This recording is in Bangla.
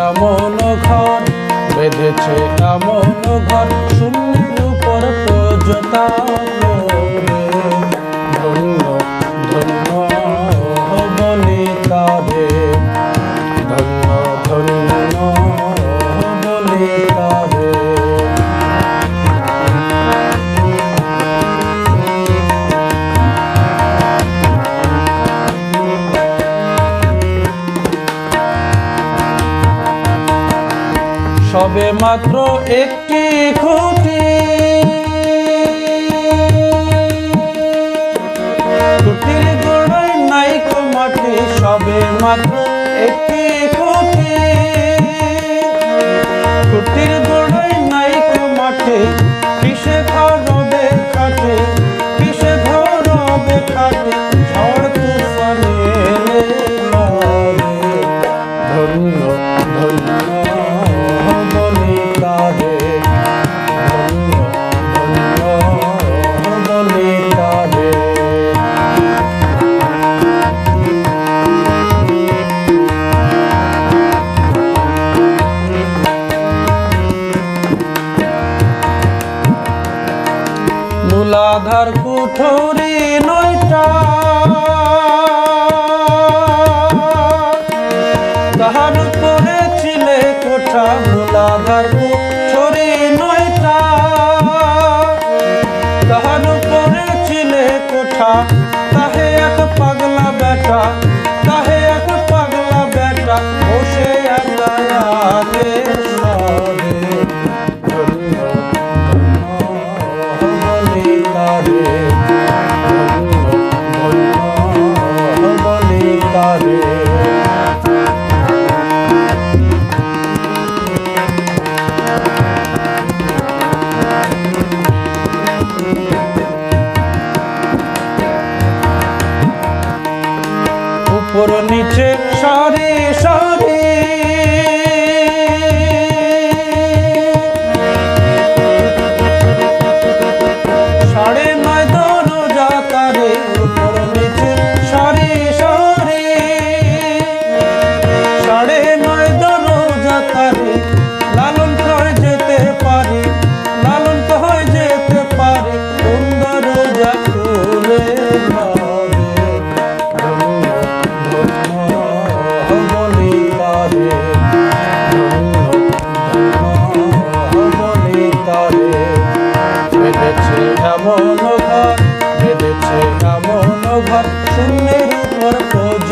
এমন ঘর? বেঁধেছে এমন ঘর? শূন্যের সবে মাত্র একটি খুঁটি। খুঁটির গোড়ায় নাই মাটি, সবে মাত্র একটি খুঁটি। খুঁটির গোড়ায় নাই মাটি কিসে ধরবে মূলাধার কুঠরে নয়টা। তাহার উপরে ছিলে কোঠা মূলাধার কুঠরে নয়টা। তাহার উপরে ছিলে কোঠা বলছে সরে সরে সরে নয় দরজা তারে বলছে সরে সরে নয় দরজা তারে, লালন কর যেতে পারে, লালন কর যেতে পারে এমন ঘর ভেবেছে এমন ঘর শূন্যের উপর খোঁজ